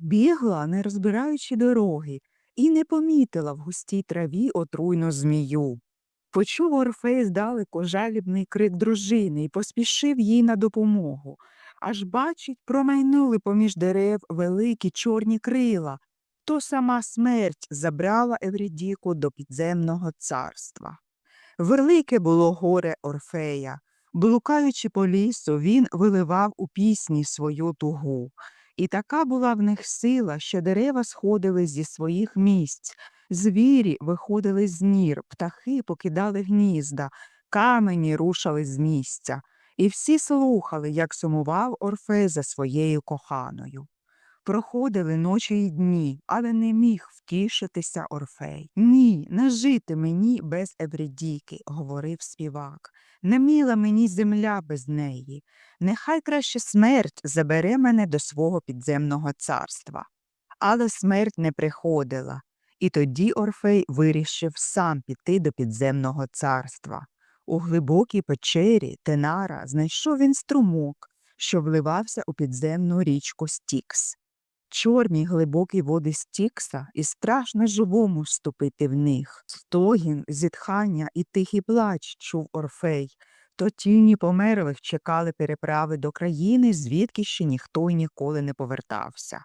Бігла, не розбираючи дороги, і не помітила в густій траві отруйну змію. Почув Орфей здалеку жалібний крик дружини і поспішив їй на допомогу. Аж бачить, промайнули поміж дерев великі чорні крила. То сама смерть забрала Еврідіку до підземного царства. Велике було горе Орфея. Блукаючи по лісу, він виливав у пісні свою тугу. І така була в них сила, що дерева сходили зі своїх місць, звірі виходили з нір, птахи покидали гнізда, камені рушали з місця, і всі слухали, як сумував Орфей за своєю коханою. Проходили ночі й дні, але не міг втішитися Орфей. Ні, не жити мені без Евридіки, говорив співак. Не міла мені земля без неї. Нехай краще смерть забере мене до свого підземного царства. Але смерть не приходила, і тоді Орфей вирішив сам піти до підземного царства. У глибокій печері Тенара знайшов він струмок, що вливався у підземну річку Стікс. Чорні глибокі води Стікса і страшно живому вступити в них. Стогін, зітхання і тихий плач чув Орфей. То тіні померлих чекали переправи до країни, звідки ще ніхто й ніколи не повертався.